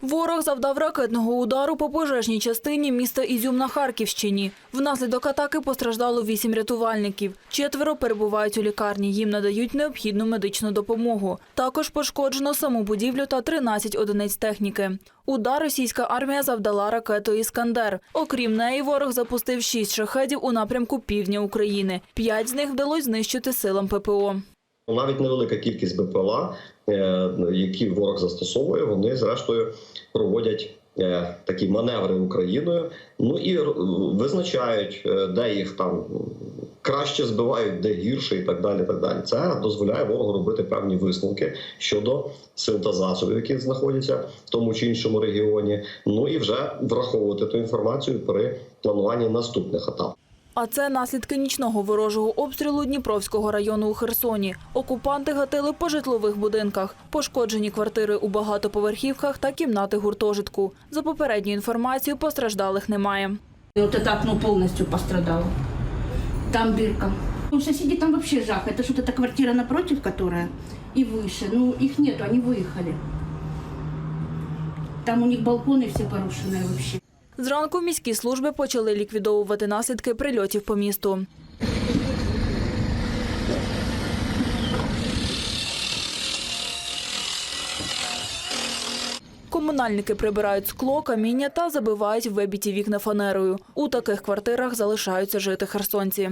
Ворог завдав ракетного удару по пожежній частині міста Ізюм на Харківщині. Внаслідок атаки постраждало вісім рятувальників. Четверо перебувають у лікарні. Їм надають необхідну медичну допомогу. Також пошкоджено саму будівлю та 13 одиниць техніки. Удар російська армія завдала ракетою «Іскандер». Окрім неї, ворог запустив шість шахедів у напрямку півдня України. П'ять з них вдалося знищити силам ППО. Навіть невелика кількість БПЛА, е, які ворог застосовує, вони зрештою проводять е, такі маневри Україною. Ну і р- визначають, е, де їх там краще збивають, де гірше, і так далі. Так далі. Це дозволяє ворогу робити певні висновки щодо сил та засобів, які знаходяться в тому чи іншому регіоні. Ну і вже враховувати ту інформацію при плануванні наступних атак. А це наслідки нічного ворожого обстрілу Дніпровського району у Херсоні. Окупанти гатили по житлових будинках, пошкоджені квартири у багатоповерхівках та кімнати гуртожитку. За попередньою інформацією, постраждалих немає. И вот это окно полностью пострадало. Там дырка. У соседей там вообще жах. Это что-то квартира напротив, которая и выше. Ну, их нету, они выехали. Там у них балконы все порушенные вообще. Зранку міські служби почали ліквідовувати наслідки прильотів по місту. Комунальники прибирають скло, каміння та забивають вибіті вікна фанерою. У таких квартирах залишаються жити херсонці.